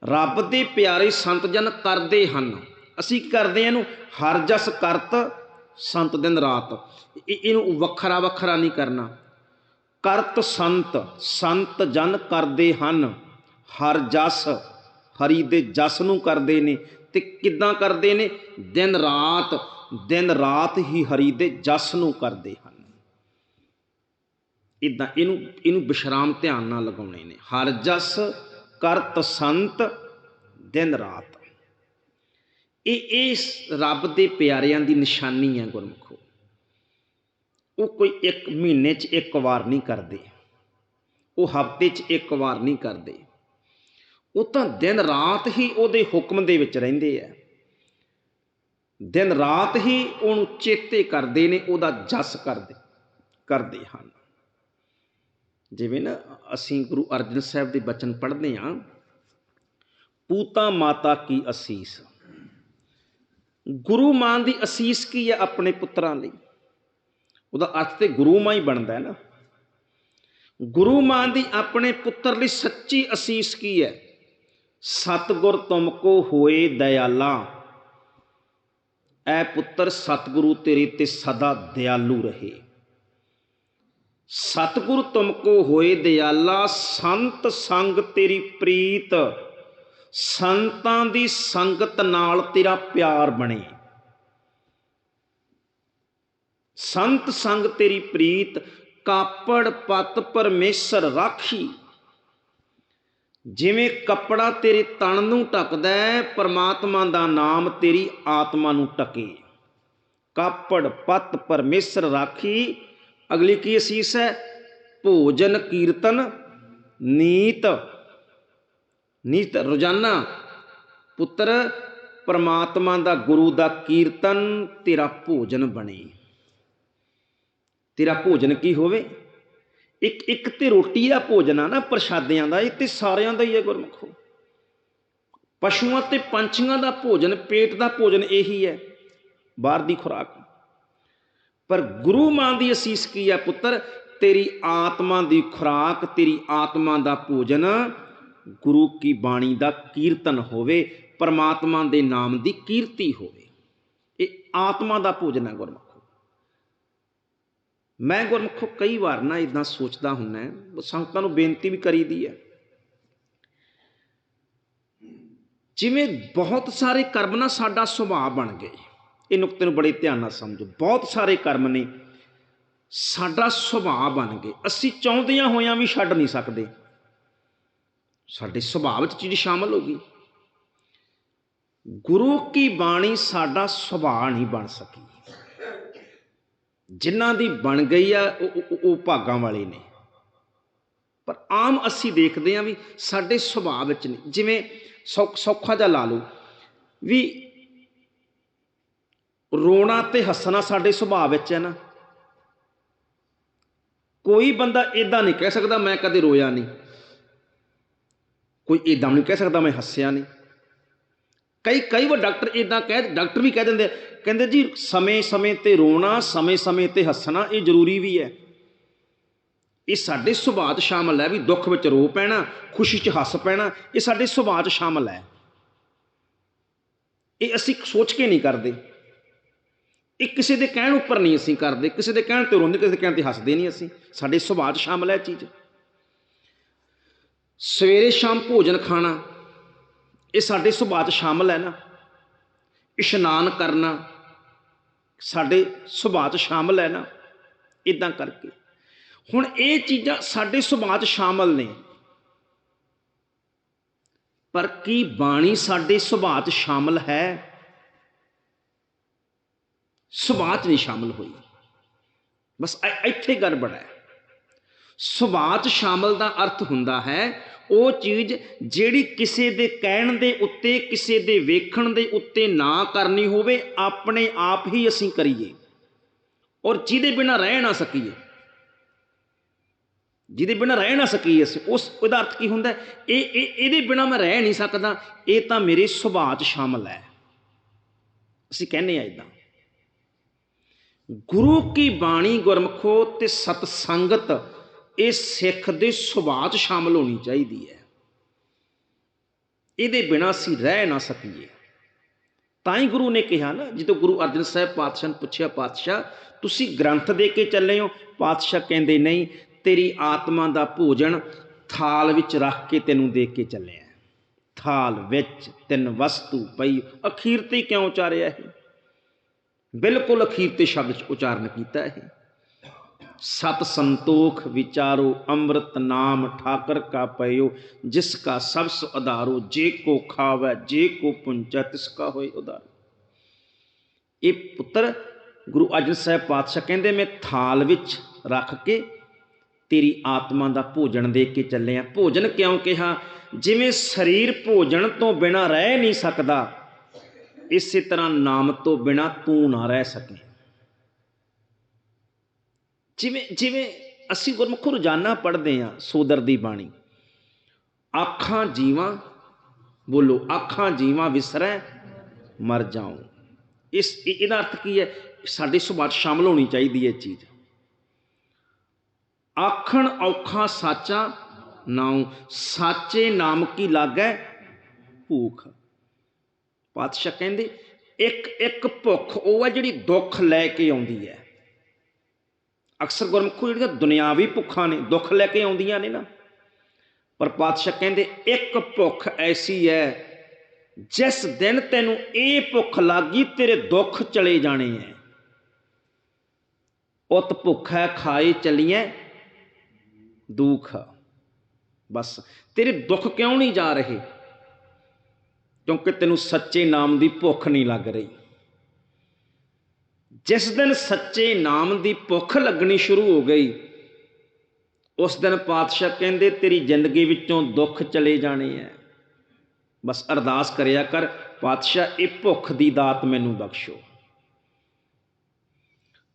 ਰੱਬ ਦੇ ਪਿਆਰੇ ਸੰਤ ਜਨ ਕਰਦੇ ਹਨ। ਅਸੀਂ ਕਰਦੇ ਹਾਂ ਇਹਨੂੰ ਹਰ ਜਸ ਕਰਤ ਸੰਤ ਦਿਨ ਰਾਤ। ਇਹ- ਇਹਨੂੰ ਵੱਖਰਾ ਵੱਖਰਾ ਨਹੀਂ ਕਰਨਾ। ਕਰਤ ਸੰਤ ਸੰਤ ਜਨ ਕਰਦੇ ਹਨ। ਹਰ ਜਸ, ਹਰੀ ਦੇ ਜਸ ਨੂੰ ਕਰਦੇ ਨੇ ਤੇ ਕਿੱਦਾਂ ਕਰਦੇ ਨੇ? ਦਿਨ ਰਾਤ ਦਿਨ ਰਾਤ ਹੀ ਹਰੀ ਦੇ ਜਸ ਨੂੰ ਕਰਦੇ ਹਨ। ਇਦਾਂ ਇਹਨੂੰ ਇਹਨੂੰ ਵਿਸ਼ਰਾਮ ਧਿਆਨ ਨਾਲ ਲਗਾਉਣੇ ਨੇ। ਹਰ ਜਸ, ਕਰਤ ਸੰਤ, ਦਿਨ ਰਾਤ। ਇਹ ਇਸ ਰੱਬ ਦੇ ਪਿਆਰਿਆਂ ਦੀ ਨਿਸ਼ਾਨੀ ਹੈ ਗੁਰਮੁਖੋ। ਉਹ ਕੋਈ ਇੱਕ ਮਹੀਨੇ 'ਚ ਇੱਕ ਵਾਰ ਨਹੀਂ ਕਰਦੇ। ਉਹ ਹਫ਼ਤੇ 'ਚ ਇੱਕ ਵਾਰ ਨਹੀਂ ਕਰਦੇ। ਉਹ ਤਾਂ ਦਿਨ ਰਾਤ ਹੀ ਉਹਦੇ ਹੁਕਮ ਦੇ ਵਿੱਚ ਰਹਿੰਦੇ ਆ। ਦਿਨ ਰਾਤ ਹੀ ਉਹਨੂੰ ਚੇਤੇ ਕਰਦੇ ਨੇ, ਉਹਦਾ ਜਸ ਕਰਦੇ ਕਰਦੇ ਹਨ। ਜਿਵੇਂ ਨਾ ਅਸੀਂ ਗੁਰੂ ਅਰਜਨ ਸਾਹਿਬ ਦੇ ਬਚਨ ਪੜ੍ਹਦੇ ਹਾਂ, ਪੂਤਾ ਮਾਤਾ ਕੀ ਅਸੀਸ। ਗੁਰੂ ਮਾਂ ਦੀ ਅਸੀਸ ਕੀ ਹੈ ਆਪਣੇ ਪੁੱਤਰਾਂ ਲਈ? ਉਹਦਾ ਅਰਥ ਤੇ ਗੁਰੂ ਮਾਂ ਹੀ ਬਣਦਾ ਹੈ ਨਾ। ਗੁਰੂ ਮਾਂ ਦੀ ਆਪਣੇ ਪੁੱਤਰ ਲਈ ਸੱਚੀ ਅਸੀਸ ਕੀ ਹੈ? ਸਤਗੁਰ ਤੁਮਕੋ ਹੋਏ ਦਇਆਲਾ ਐ ਪੁੱਤਰ, ਸਤਿਗੁਰੂ ਤੇਰੇ ਤੇ ਸਦਾ ਦਿਆਲੂ ਰਹੇ। ਸਤਿਗੁਰ ਤੁਮਕੋ ਹੋਏ ਦਿਆਲਾ, ਸੰਤ ਸੰਗ ਤੇਰੀ ਪ੍ਰੀਤ। ਸੰਤਾਂ ਦੀ ਸੰਗਤ ਨਾਲ ਤੇਰਾ ਪਿਆਰ ਬਣੇ। ਸੰਤ ਸੰਗ ਤੇਰੀ ਪ੍ਰੀਤ, ਕਾਪੜ ਪਤ ਪਰਮੇਸ਼ਰ ਰਾਖੀ। ਜਿਵੇਂ ਕੱਪੜਾ ਤੇਰੇ ਤਣ ਨੂੰ ਢੱਕਦਾ ਹੈ, ਪਰਮਾਤਮਾ ਦਾ ਨਾਮ ਤੇਰੀ ਆਤਮਾ ਨੂੰ ਟਕੇ ਕਾਪੜ ਪਤ ਪਰਮੇਸ਼ਰ ਰਾਖੀ। ਅਗਲੀ ਕੀ ਅਸੀਸ ਹੈ? ਭੋਜਨ ਕੀਰਤਨ, ਨੀਤ ਨੀਤ ਰੋਜ਼ਾਨਾ ਪੁੱਤਰ, ਪਰਮਾਤਮਾ ਦਾ ਗੁਰੂ ਦਾ ਕੀਰਤਨ, ਤੇਰਾ ਭੋਜਨ ਬਣੇ। ਤੇਰਾ ਭੋਜਨ ਕੀ ਹੋਵੇ? ਇੱਕ ਇੱਕ ਤੇ ਰੋਟੀ ਦਾ ਭੋਜਨ ਆ ਨਾ ਪ੍ਰਸ਼ਾਦਿਆਂ ਦਾ, ਇਹ ਤੇ ਸਾਰਿਆਂ ਦਾ ਹੀ ਹੈ ਗੁਰਮੁਖੋ। ਪਸ਼ੂਆਂ ਤੇ ਪੰਛੀਆਂ ਦਾ ਭੋਜਨ, ਪੇਟ ਦਾ ਭੋਜਨ ਇਹੀ ਹੈ, ਬਾਹਰ ਦੀ ਖੁਰਾਕ। ਪਰ ਗੁਰੂ ਮਾਂ ਦੀ ਅਸੀਸ ਕੀ ਹੈ ਪੁੱਤਰ? ਤੇਰੀ ਆਤਮਾ ਦੀ ਖੁਰਾਕ, ਤੇਰੀ ਆਤਮਾ ਦਾ ਭੋਜਨ ਗੁਰੂ ਕੀ ਬਾਣੀ ਦਾ ਕੀਰਤਨ ਹੋਵੇ, ਪਰਮਾਤਮਾ ਦੇ ਨਾਮ ਦੀ ਕੀਰਤੀ ਹੋਵੇ। ਇਹ ਆਤਮਾ ਦਾ ਭੋਜਨ ਹੈ ਗੁਰਮੁਖੋ। ਮੈਂ ਗੁਰਮੁਖੋ ਕਈ ਵਾਰ ਨਾ ਇਦਾਂ ਸੋਚਦਾ ਹੁੰਨਾ ਸੰਗਤਾਂ ਨੂੰ ਬੇਨਤੀ ਵੀ ਕਰੀਦੀ ਹੈ। ਜਿਵੇਂ ਬਹੁਤ ਸਾਰੇ ਕਰਮ ਨਾ ਸਾਡਾ ਸੁਭਾਅ ਬਣ ਗਏ ਇਹ ਨੁਕਤੇ ਨੂੰ ਬੜੇ ਧਿਆਨ ਨਾਲ ਸਮਝੋ। ਬਹੁਤ ਸਾਰੇ ਕਰਮ ਨੇ ਸਾਡਾ ਸੁਭਾਅ ਬਣ ਗਏ ਅਸੀਂ ਚਾਹੁੰਦਿਆਂ ਹੋਇਆਂ ਵੀ ਛੱਡ ਨਹੀਂ ਸਕਦੇ। ਸਾਡੇ ਸੁਭਾਅ ਵਿੱਚ ਚੀਜ਼ ਸ਼ਾਮਲ ਹੋ ਗਈ। ਗੁਰੂ ਕੀ ਬਾਣੀ ਸਾਡਾ ਸੁਭਾਅ ਨਹੀਂ ਬਣ ਸਕੀ। ਜਿਨ੍ਹਾਂ ਦੀ ਬਣ ਗਈ ਆ, ਉਹ- ਉਹ ਭਾਗਾਂ ਵਾਲੇ ਨੇ। ਪਰ ਆਮ ਅਸੀਂ ਦੇਖਦੇ ਹਾਂ ਵੀ ਸਾਡੇ ਸੁਭਾਅ ਵਿੱਚ ਨਹੀਂ। ਜਿਵੇਂ ਸੌ- ਸੌਖਾ ਜਿਹਾ ਲਾ ਲਓ ਵੀ ਰੋਣਾ ਤੇ ਹੱਸਣਾ ਸਾਡੇ ਸੁਭਾਅ ਵਿੱਚ ਹੈ ਨਾ। ਕੋਈ ਬੰਦਾ ਇਦਾਂ ਨਹੀਂ ਕਹਿ ਸਕਦਾ, ਮੈਂ ਕਦੇ ਰੋਇਆ ਨਹੀਂ। ਕੋਈ ਇਦਾਂ ਨਹੀਂ ਕਹਿ ਸਕਦਾ ਮੈਂ ਹੱਸਿਆ ਨਹੀਂ। ਕਈ ਕਈ ਵਾਰ ਡਾਕਟਰ ਇਦਾਂ ਕਹਿ, ਡਾਕਟਰ ਵੀ ਕਹਿ ਦਿੰਦੇ ਕਹਿੰਦੇ ਜੀ ਸਮੇਂ ਸਮੇਂ ਤੇ ਰੋਣਾ, ਸਮੇਂ ਸਮੇਂ ਤੇ ਹੱਸਣਾ ਇਹ ਜ਼ਰੂਰੀ ਵੀ ਹੈ। ਇਹ ਸਾਡੇ ਸੁਭਾਅ 'ਚ ਸ਼ਾਮਲ ਹੈ ਵੀ ਦੁੱਖ ਵਿੱਚ ਰੋ ਪੈਣਾ, ਖੁਸ਼ੀ 'ਚ ਹੱਸ ਪੈਣਾ, ਇਹ ਸਾਡੇ ਸੁਭਾਅ 'ਚ ਸ਼ਾਮਲ ਹੈ। ਇਹ ਅਸੀਂ ਸੋਚ ਕੇ ਨਹੀਂ ਕਰਦੇ। ਇਹ ਕਿਸੇ ਦੇ ਕਹਿਣ ਉੱਪਰ ਨਹੀਂ ਅਸੀਂ ਕਰਦੇ, ਕਿਸੇ ਦੇ ਕਹਿਣ ਤੇ ਰੋਂਦੇ, ਕਿਸੇ ਦੇ ਕਹਿਣ ਤੇ ਹੱਸਦੇ ਨਹੀਂ ਅਸੀਂ। ਸਾਡੇ ਸੁਭਾਅ 'ਚ ਸ਼ਾਮਲ ਹੈ ਇਹ ਚੀਜ਼। ਸਵੇਰੇ ਸ਼ਾਮ ਭੋਜਨ ਖਾਣਾ, ਇਹ ਸਾਡੇ ਸੁਭਾਅ 'ਚ ਸ਼ਾਮਲ ਹੈ ਨਾ। ਇਸ਼ਨਾਨ ਕਰਨਾ ਸਾਡੇ ਸੁਭਾਅ 'ਚ ਸ਼ਾਮਲ ਹੈ ਨਾ ਇਦਾਂ ਕਰਕੇ। ਹੁਣ ਇਹ ਚੀਜ਼ਾਂ ਸਾਡੇ ਸੁਭਾਅ 'ਚ ਸ਼ਾਮਲ ਨੇ। ਪਰ ਕੀ ਬਾਣੀ ਸਾਡੇ ਸੁਭਾਅ 'ਚ ਸ਼ਾਮਲ ਹੈ? ਸੁਭਾਅ 'ਚ ਨਹੀਂ ਸ਼ਾਮਲ ਹੋਈ। ਬਸ ਇੱਥੇ ਗੜਬੜ ਹੈ। ਸੁਭਾਅ 'ਚ ਸ਼ਾਮਲ ਦਾ ਅਰਥ ਹੁੰਦਾ ਹੈ, ਉਹ ਚੀਜ਼ ਜਿਹੜੀ ਕਿਸੇ ਦੇ ਕਹਿਣ ਦੇ ਉੱਤੇ, ਕਿਸੇ ਦੇ ਵੇਖਣ ਦੇ ਉੱਤੇ ਨਾ ਕਰਨੀ ਹੋਵੇ, ਆਪਣੇ ਆਪ ਹੀ ਅਸੀਂ ਕਰੀਏ ਔਰ ਜਿਹਦੇ ਬਿਨਾ ਰਹਿ ਨਾ ਸਕੀਏ। ਜਿਹਦੇ ਬਿਨਾ ਰਹਿ ਨਾ ਸਕੀਏ ਅਸੀਂ, ਉਸ, ਉਹਦਾ ਅਰਥ ਕੀ ਹੁੰਦਾ? ਇਹ ਇਹ, ਇਹਦੇ ਬਿਨਾ ਮੈਂ ਰਹਿ ਨਹੀਂ ਸਕਦਾ, ਇਹ ਤਾਂ ਮੇਰੇ ਸੁਭਾਅ 'ਚ ਸ਼ਾਮਲ ਹੈ। ਅਸੀਂ ਕਹਿੰਦੇ ਆ ਇਦਾਂ ਗੁਰੂ ਕੀ ਬਾਣੀ ਗੁਰਮਖੋ ਤੇ ਸਤ ਸੰਗਤ ਇਹ ਸਿੱਖ ਦੇ ਸੁਭਾਅ 'ਚ ਸ਼ਾਮਲ ਹੋਣੀ ਚਾਹੀਦੀ ਹੈ। ਇਹਦੇ ਬਿਨਾ ਅਸੀਂ ਰਹਿ ਨਾ ਸਕੀਏ। ਤਾਂ ਹੀ ਗੁਰੂ ਨੇ ਕਿਹਾ ਨਾ, ਜਦੋਂ ਗੁਰੂ ਅਰਜਨ ਸਾਹਿਬ ਪਾਤਸ਼ਾਹ ਨੂੰ ਪੁੱਛਿਆ, ਪਾਤਸ਼ਾਹ, ਤੁਸੀਂ ਗ੍ਰੰਥ ਦੇ ਕੇ ਚੱਲੇ ਹੋ? ਪਾਤਸ਼ਾਹ ਕਹਿੰਦੇ, ਨਹੀਂ, ਤੇਰੀ ਆਤਮਾ ਦਾ ਭੋਜਨ ਥਾਲ ਵਿੱਚ ਰੱਖ ਕੇ ਤੈਨੂੰ ਦੇ ਕੇ ਚੱਲਿਆ ਥਾਲ ਵਿੱਚ ਤਿੰਨ ਵਸਤੂ ਪਈ। ਅਖੀਰ ਤੇ ਕਿਉਂ ਉਚਾਰਿਆ ਇਹ? ਬਿਲਕੁਲ ਅਖੀਰ ਤੇ ਸ਼ਬਦ ਚ ਉਚਾਰਨ ਕੀਤਾ ਇਹ। ਸਤ ਸੰਤੋਖ ਵਿਚਾਰੋ, ਅੰਮ੍ਰਿਤ ਨਾਮ ਠਾਕਰ ਕਾ ਪਇਓ, ਜਿਸ ਕਾ ਸਬਸ ਆਧਾਰੋ ਜੇ ਕੋ ਖਾਵੈ, ਜੇ ਕੋ ਪੁੰਚੈ ਹੋਏ ਉਧਾਰ। ਇਹ ਪੁੱਤਰ ਗੁਰੂ ਅਰਜਨ ਸਾਹਿਬ ਪਾਤਸ਼ਾਹ ਕਹਿੰਦੇ, ਮੈਂ ਥਾਲ ਵਿੱਚ ਰੱਖ ਕੇ ਤੇਰੀ ਆਤਮਾ ਦਾ ਭੋਜਨ ਦੇ ਕੇ ਚੱਲੇ ਆ ਭੋਜਨ ਕਿਉਂ ਕਿਹਾ? ਜਿਵੇਂ ਸਰੀਰ ਭੋਜਨ ਤੋਂ ਬਿਨਾ ਰਹਿ ਨਹੀਂ ਸਕਦਾ, ਇਸੇ ਤਰ੍ਹਾਂ ਨਾਮ ਤੋਂ ਬਿਨਾ ਤੂੰ ਨਾ ਰਹਿ ਸਕੇ। ਜਿਵੇਂ ਜਿਵੇਂ ਅਸੀਂ ਗੁਰਮੁਖ ਰੋਜ਼ਾਨਾ ਪੜ੍ਹਦੇ ਹਾਂ ਸੋਦਰ ਦੀ ਬਾਣੀ, ਆਖਾਂ ਜੀਵਾਂ ਬੋਲੋ, ਆਖਾਂ ਜੀਵਾਂ ਵਿਸਰੈ, ਮਰ ਜਾਉ। ਇਸ ਇਹਦਾ ਅਰਥ ਕੀ ਹੈ? ਸਾਡੇ ਸੁਭਾਅ ਸ਼ਾਮਲ ਹੋਣੀ ਚਾਹੀਦੀ ਹੈ ਚੀਜ਼। ਆਖਣ ਔਖਾ ਸਾਚਾ ਨਾਉ, ਸਾਚੇ ਨਾਮ ਕੀ ਲਾਗੈ? ਭੂਖ। ਪਾਤਸ਼ਾਹ ਕਹਿੰਦੇ, ਇੱਕ ਇੱਕ ਭੁੱਖ ਉਹ ਹੈ ਜਿਹੜੀ ਦੁੱਖ ਲੈ ਕੇ ਆਉਂਦੀ ਹੈ। ਅਕਸਰ ਗੁਰਮੁਖੋ ਜਿਹੜੀਆਂ ਦੁਨਿਆਵੀ ਭੁੱਖਾਂ ਨੇ, ਦੁੱਖ ਲੈ ਕੇ ਆਉਂਦੀਆਂ ਨੇ ਨਾ, ਪਰ ਪਾਤਸ਼ਾਹ ਕਹਿੰਦੇ ਇੱਕ ਭੁੱਖ ਐਸੀ ਹੈ, ਜਿਸ ਦਿਨ ਤੈਨੂੰ ਇਹ ਭੁੱਖ ਲੱਗੀ, ਤੇਰੇ ਦੁੱਖ ਚਲੇ ਜਾਣੇ ਐ। ਉਤ ਭੁੱਖੈ ਖਾਏ ਚਲੀਐ, ਦੁੱਖ। ਬਸ, ਤੇਰੇ ਦੁੱਖ ਕਿਉਂ ਨਹੀਂ ਜਾ ਰਹੇ? ਕਿਉਂਕਿ ਤੈਨੂੰ ਸੱਚੇ ਨਾਮ ਦੀ ਭੁੱਖ ਨਹੀਂ ਲੱਗ ਰਹੀ। ਜਿਸ ਦਿਨ ਸੱਚੇ ਨਾਮ ਦੀ ਭੁੱਖ ਲੱਗਣੀ ਸ਼ੁਰੂ ਹੋ ਗਈ, ਉਸ ਦਿਨ ਪਾਤਸ਼ਾਹ ਕਹਿੰਦੇ, ਤੇਰੀ ਜ਼ਿੰਦਗੀ ਵਿੱਚੋਂ ਦੁੱਖ ਚਲੇ ਜਾਣੇ ਐ। ਬਸ ਅਰਦਾਸ ਕਰਿਆ ਕਰ, ਪਾਤਸ਼ਾਹ, ਇਹ ਭੁੱਖ ਦੀ ਦਾਤ ਮੈਨੂੰ ਬਖਸ਼ੋ।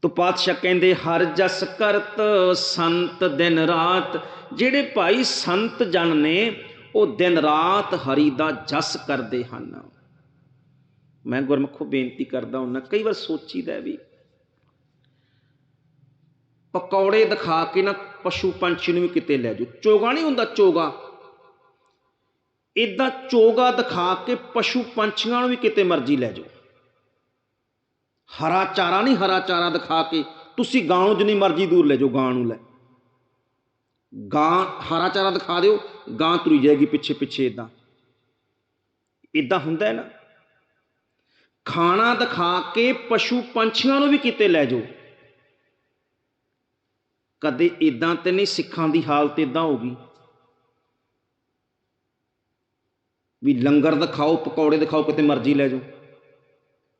ਤੋ ਪਾਤਸ਼ਾਹ ਕਹਿੰਦੇ, ਹਰ ਜਸ ਕਰਤ ਸੰਤ ਦਿਨ ਰਾਤ, ਜਿਹੜੇ ਭਾਈ ਸੰਤ ਜਨ ਨੇ, ਉਹ ਦਿਨ ਰਾਤ ਹਰੀ ਦਾ ਜਸ ਕਰਦੇ ਹਨ। ਮੈਂ ਗੁਰਮੁਖੋ ਬੇਨਤੀ ਕਰਦਾ ਹਾਂ ਕਈ ਵਾਰ ਸੋਚੀਦਾ ਵੀ ਪਕੌੜੇ ਦਿਖਾ ਕੇ ਨਾ ਪਸ਼ੂ ਪੰਛੀ ਨੂੰ ਵੀ ਕਿਤੇ ਲੈ ਜਾਓ। ਚੋਗਾ ਨਹੀਂ ਹੁੰਦਾ ਚੋਗਾ। ਇਦਾਂ ਚੋਗਾ ਦਿਖਾ ਕੇ ਪਸ਼ੂ ਪੰਛੀਆਂ ਨੂੰ ਵੀ ਕਿਤੇ ਮਰਜ਼ੀ ਲੈ ਜਾਓ। ਹਰਾ ਚਾਰਾ ਨਹੀਂ, ਹਰਾ ਚਾਰਾ ਦਿਖਾ ਕੇ ਤੁਸੀਂ ਗਾਂ ਨੂੰ ਜਿੰਨੀ ਮਰਜ਼ੀ ਦੂਰ ਲੈ ਜਾਓ, ਗਾਂ ਨੂੰ ਲੈ। ਗਾਂ, ਹਰਾ ਚਾਰਾ ਦਿਖਾ ਦਿਓ, ਗਾਂ ਤੁਰੀ ਜਾਏਗੀ ਪਿੱਛੇ ਪਿੱਛੇ ਇਦਾਂ ਇਦਾਂ ਹੁੰਦਾ ਹੈ ਨਾ। ਖਾਣਾ ਦਿਖਾ ਕੇ ਪਸ਼ੂ ਪੰਛੀਆਂ ਨੂੰ ਵੀ ਕਿਤੇ ਲੈ ਜਾਓ। ਕਦੇ ਇਦਾਂ ਤੇ ਨਹੀਂ ਸਿੱਖਾਂ ਦੀ ਹਾਲਤ ਇਦਾਂ ਗਈ। ਵੀ ਲੰਗਰ ਦਿਖਾਓ, ਪਕੌੜੇ ਦਿਖਾਓ, ਕਿਤੇ ਮਰਜ਼ੀ ਲੈ ਜਾਓ।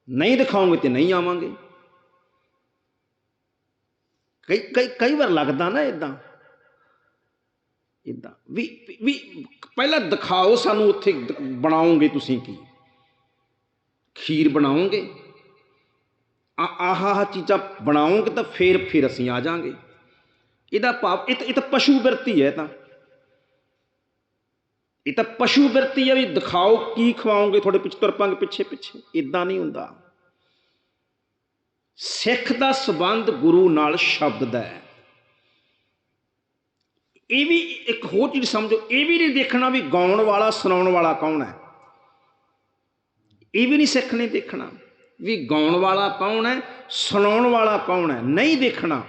ਨਹੀਂ ਦਿਖਾਓਗੇ ਤੇ ਨਹੀਂ ਆਵਾਂਗੇ। ਕਈ ਕਈ ਕਈ ਵਾਰ ਲੱਗਦਾ ਨਾ ਇਦਾਂ ਇਦਾਂ ਵੀ ਵੀ ਪਹਿਲਾਂ ਦਿਖਾਓ ਸਾਨੂੰ ਉੱਥੇ ਬਣਾਓਗੇ ਤੁਸੀਂ ਕੀ। ਖੀਰ ਬਣਾਓਗੇ ਆ, ਆਹ ਆਹ ਚੀਜ਼ਾਂ ਬਣਾਓਗੇ ਤਾਂ ਫੇਰ, ਫਿਰ ਅਸੀਂ ਆ ਜਾਾਂਗੇ। ਇਹਦਾ ਭਾਵ, ਇਹ ਤਾਂ ਇਹ ਤਾਂ ਪਸ਼ੂ ਬਿਰਤੀ ਹੈ ਤਾਂ। ਇਹ ਤਾਂ ਪਸ਼ੂ ਬਿਰਤੀ ਹੈ ਵੀ ਦਿਖਾਓ ਕੀ ਖਵਾਓਗੇ, ਤੁਹਾਡੇ ਪਿੱਛੇ ਤੁਰ ਪਾਂਗੇ ਪਿੱਛੇ ਪਿੱਛੇ। ਇਦਾਂ ਨਹੀਂ ਹੁੰਦਾ। ਸਿੱਖ ਦਾ ਸਬੰਧ ਗੁਰੂ ਨਾਲ ਸ਼ਬਦ ਦਾ ਹੈ। ਇਹ ਵੀ ਇੱਕ ਹੋਰ ਚੀਜ਼ ਸਮਝੋ, ਇਹ ਵੀ ਨਹੀਂ ਦੇਖਣਾ ਵੀ ਗਾਉਣ ਵਾਲਾ, ਸੁਣਾਉਣ ਵਾਲਾ ਕੌਣ ਹੈ। ਇਹ ਵੀ ਨਹੀਂ ਸਿੱਖ ਨੇ ਦੇਖਣਾ ਵੀ ਗਾਉਣ ਵਾਲਾ ਕੌਣ ਹੈ, ਸੁਣਾਉਣ ਵਾਲਾ ਕੌਣ ਹੈ, ਨਹੀਂ ਦੇਖਣਾ।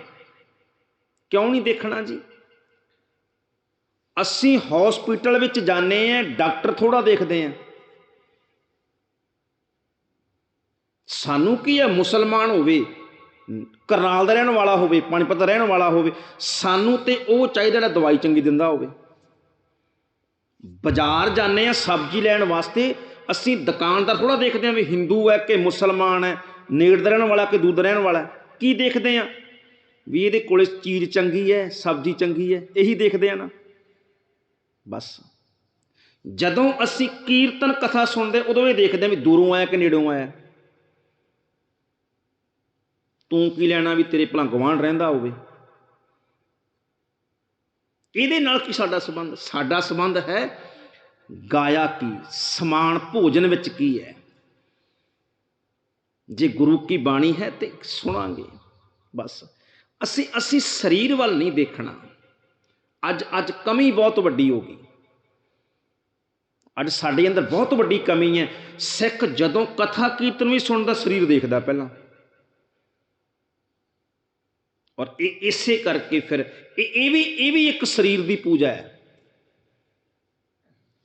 ਕਿਉਂ ਨਹੀਂ ਦੇਖਣਾ ਜੀ? ਅਸੀਂ ਹਸਪੀਟਲ ਵਿੱਚ ਜਾਂਦੇ ਆ ਡਾਕਟਰ ਥੋੜਾ ਦੇਖਦੇ ਆ ਸਾਨੂੰ ਕੀ ਹੈ, ਮੁਸਲਮਾਨ ਹੋਵੇ ਕਰਨਾਲ ਦਾ ਰਹਿਣ ਵਾਲਾ ਹੋਵੇ, ਪਾਣੀਪਤ ਦਾ ਰਹਿਣ ਵਾਲਾ ਹੋਵੇ, ਸਾਨੂੰ ਤੇ ਉਹ ਚਾਹੀਦਾ ਜਿਹੜਾ ਦਵਾਈ ਚੰਗੀ ਦਿੰਦਾ ਹੋਵੇ। ਬਾਜ਼ਾਰ ਜਾਂਦੇ ਆ ਸਬਜ਼ੀ ਲੈਣ ਵਾਸਤੇ ਅਸੀਂ ਦੁਕਾਨਦਾਰ ਥੋੜਾ ਦੇਖਦੇ ਹਾਂ ਵੀ ਹਿੰਦੂ ਹੈ ਕਿ ਮੁਸਲਮਾਨ ਹੈ ਨੇੜ ਦਾ ਰਹਿਣ ਵਾਲਾ ਕਿ ਦੂਰ ਦਾ ਰਹਿਣ ਵਾਲਾ ਕੀ ਦੇਖਦੇ ਆ ਵੀ ਇਹਦੇ ਕੋਲੇ ਚੀਜ਼ ਚੰਗੀ ਹੈ, ਸਬਜ਼ੀ ਚੰਗੀ ਹੈ, ਇਹੀ ਦੇਖਦੇ ਆ ਨਾ। ਬਸ। ਜਦੋਂ ਅਸੀਂ ਕੀਰਤਨ ਕਥਾ ਸੁਣਦੇ, ਉਦੋਂ ਇਹ ਦੇਖਦੇ ਆ ਵੀ ਦੂਰੋਂ ਆਇਆ ਕਿ ਨੇੜੋਂ ਆਇਆ। ਤੂੰ ਕੀ ਲੈਣਾ ਵੀ ਤੇਰੇ ਭਲਾ ਗਵਾਂਢ ਰਹਿੰਦਾ ਹੋਵੇ? ਇਹਦੇ ਨਾਲ ਕੀ ਸਾਡਾ ਸੰਬੰਧ? ਸਾਡਾ ਸੰਬੰਧ ਹੈ ਗਾਇਆ ਕੀ? ਸਮਾਨ ਭੋਜਨ ਵਿੱਚ ਕੀ ਹੈ? ਜੇ ਗੁਰੂ ਕੀ ਬਾਣੀ ਹੈ ਤੇ ਸੁਣਾਂਗੇ। ਬਸ, ਅਸੀਂ ਅਸੀਂ ਸਰੀਰ ਵੱਲ ਨਹੀਂ ਦੇਖਣਾ। ਅੱਜ ਅੱਜ ਕਮੀ ਬਹੁਤ ਵੱਡੀ ਹੋ ਗਈ। ਅੱਜ ਸਾਡੇ ਅੰਦਰ ਬਹੁਤ ਵੱਡੀ ਕਮੀ ਹੈ। ਸਿੱਖ ਜਦੋਂ ਕਥਾ ਕੀਰਤਨ ਵੀ ਸੁਣਦਾ, ਸਰੀਰ ਦੇਖਦਾ ਪਹਿਲਾਂ। ਔਰ ਇਹ ਇਸੇ ਕਰਕੇ ਫਿਰ ਇਹ ਇਹ ਵੀ ਇਹ ਵੀ ਇੱਕ ਸਰੀਰ ਦੀ ਪੂਜਾ ਹੈ।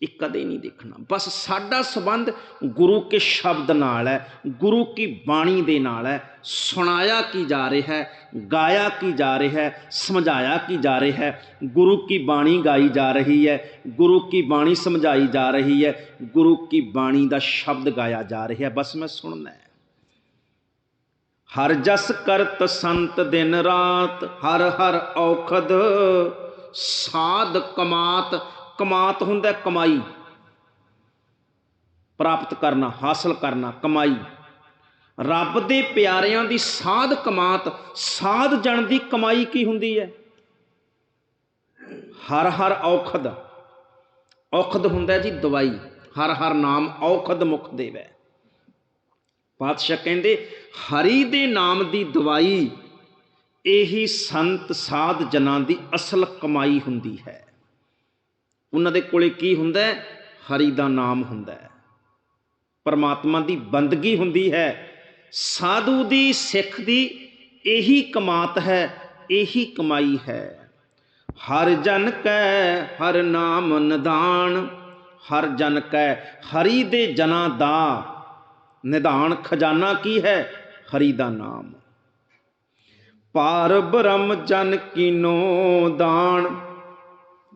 ਇਹ ਕਦੇ ਨਹੀਂ ਦੇਖਣਾ। ਬਸ ਸਾਡਾ ਸਬੰਧ ਗੁਰੂ ਕੇ ਸ਼ਬਦ ਨਾਲ ਹੈ, ਗੁਰੂ ਕੀ ਬਾਣੀ ਦੇ ਨਾਲ ਹੈ। ਸੁਣਾਇਆ ਕੀ ਜਾ ਰਿਹਾ ਹੈ, ਗਾਇਆ ਕੀ ਜਾ ਰਿਹਾ ਹੈ, ਸਮਝਾਇਆ ਕੀ ਜਾ ਰਿਹਾ ਹੈ। ਗੁਰੂ ਕੀ ਬਾਣੀ ਗਾਈ ਜਾ ਰਹੀ ਹੈ, ਗੁਰੂ ਕੀ ਬਾਣੀ ਸਮਝਾਈ ਜਾ ਰਹੀ ਹੈ, ਗੁਰੂ ਕੀ ਬਾਣੀ ਦਾ ਸ਼ਬਦ ਗਾਇਆ ਜਾ ਰਿਹਾ। ਹੈ ਬਸ ਮੈਂ ਸੁਣਨਾ ਹੈ। ਹਰ ਜਸ ਕਰਤ ਸੰਤ ਦਿਨ ਰਾਤ, ਹਰ ਹਰ ਔਖਦ ਸਾਧ ਕਮਾਤ ਕਮਾਤ ਹੁੰਦਾ ਕਮਾਈ। ਪ੍ਰਾਪਤ ਕਰਨਾ, ਹਾਸਲ ਕਰਨਾ, ਕਮਾਈ। ਰੱਬ ਦੇ ਪਿਆਰਿਆਂ ਦੀ ਸਾਧ ਕਮਾਤ, ਸਾਧ ਜਣ ਦੀ ਕਮਾਈ ਕੀ ਹੁੰਦੀ ਹੈ? ਹਰ ਹਰ ਔਖਦ ਔਖਦ ਹੁੰਦਾ ਜੀ ਦਵਾਈ। ਹਰ ਹਰ ਨਾਮ ਔਖਦ ਮੁਖ ਦੇਵੈ। ਪਾਤਸ਼ਾਹ ਕਹਿੰਦੇ, ਹਰੀ ਦੇ ਨਾਮ ਦੀ ਦਵਾਈ, ਇਹੀ ਸੰਤ ਸਾਧ ਜਨਾਂ ਦੀ ਅਸਲ ਕਮਾਈ ਹੁੰਦੀ ਹੈ। ਉਹਨਾਂ ਦੇ ਕੋਲੇ ਕੀ ਹੁੰਦਾ ਹੈ? ਹਰੀ ਦਾ ਨਾਮ ਹੁੰਦਾ ਹੈ। ਪਰਮਾਤਮਾ ਦੀ ਬੰਦਗੀ ਹੁੰਦੀ ਹੈ। ਸਾਧੂ ਦੀ, ਸਿੱਖ ਦੀ ਇਹੀ ਕਮਾਤ ਹੈ, ਇਹੀ ਕਮਾਈ ਹੈ। ਹਰ ਜਨ ਕੈ ਹਰ ਨਾਮ ਨਿਦਾਨ ਹਰ ਜਨ ਕੈ ਹਰੀ ਦੇ ਜਨਾਂ ਦਾ। ਨਿਦਾਨ ਖਜ਼ਾਨਾ ਕੀ ਹੈ? ਹਰੀ ਦਾ ਨਾਮ। ਪਾਰ ਬ੍ਰਹਮ ਜਨ ਕੀਨੋ ਦਾਨ।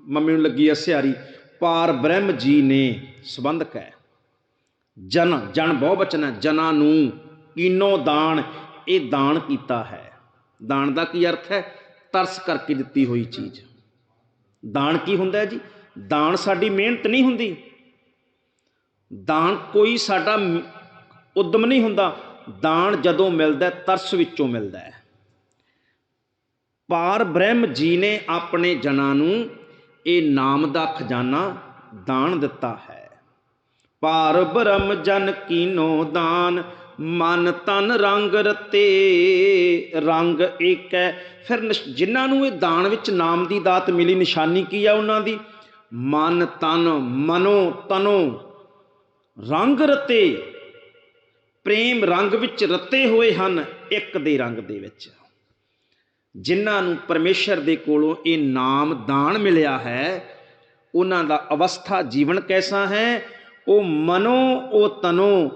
ਮੰਮੀ ਨੂੰ ਲੱਗੀ ਐ ਸਿਆਰੀ, ਪਾਰ ਬ੍ਰਹਮ ਜੀ ਨੇ ਸੰਬੰਧਕ ਹੈ ਜਨ ਜਨ ਬਹੁ ਬਚਨ ਹੈ, ਜਨਾਂ ਨੂੰ ਕੀਨੋ ਦਾਨ, ਇਹ ਦਾਨ ਕੀਤਾ ਹੈ। ਦਾਨ ਦਾ ਕੀ ਅਰਥ ਹੈ? ਤਰਸ ਕਰਕੇ ਦਿੱਤੀ ਹੋਈ ਚੀਜ਼। ਦਾਨ ਕੀ ਹੁੰਦਾ ਹੈ ਜੀ? ਦਾਨ ਸਾਡੀ ਮਿਹਨਤ ਨਹੀਂ ਹੁੰਦੀ। ਦਾਨ ਕੋਈ ਸਾਡਾ ਮ- ਉਦਮ ਨਹੀਂ ਹੁੰਦਾ। ਦਾਨ ਜਦੋਂ ਮਿਲਦਾ ਤਰਸ ਵਿੱਚੋਂ ਮਿਲਦਾ ਹੈ। ਪਾਰ ਬ੍ਰਹਮ ਜੀ ਨੇ ਆਪਣੇ ਜਨਾਂ ਨੂੰ ਇਹ ਨਾਮ ਦਾ ਖਜ਼ਾਨਾ ਦਾਨ ਦਿੱਤਾ ਹੈ। ਪਾਰ ਬ੍ਰਹਮ ਜਨ ਕੀਨੋ ਦਾਨ, ਮਨ ਤਨ ਰੰਗ ਰਤੇ, ਰੰਗ ਇੱਕ ਹੈ ਫਿਰ ਨਿਸ਼- ਜਿਨ੍ਹਾਂ ਨੂੰ ਇਹ ਦਾਨ ਵਿੱਚ ਨਾਮ ਦੀ ਦਾਤ ਮਿਲੀ, ਨਿਸ਼ਾਨੀ ਕੀ ਆ ਉਹਨਾਂ ਦੀ? ਮਨ ਤਨ ਮਨੋ ਤਨੋ ਰੰਗ ਰਤੇ। ਪ੍ਰੇਮ ਰੰਗ ਵਿੱਚ ਰਤੇ ਹੋਏ ਹਨ, ਇੱਕ ਦੇ ਰੰਗ ਦੇ ਵਿੱਚ। ਜਿਨ੍ਹਾਂ ਨੂੰ ਪਰਮੇਸ਼ਰ ਦੇ ਕੋਲੋਂ ਇਹ ਨਾਮ ਦਾਨ ਮਿਲਿਆ ਹੈ, ਉਹਨਾਂ ਦਾ ਅਵਸਥਾ ਜੀਵਨ ਕੈਸਾ ਹੈ? ਉਹ ਮਨੋ, ਉਹ ਤਨੋ,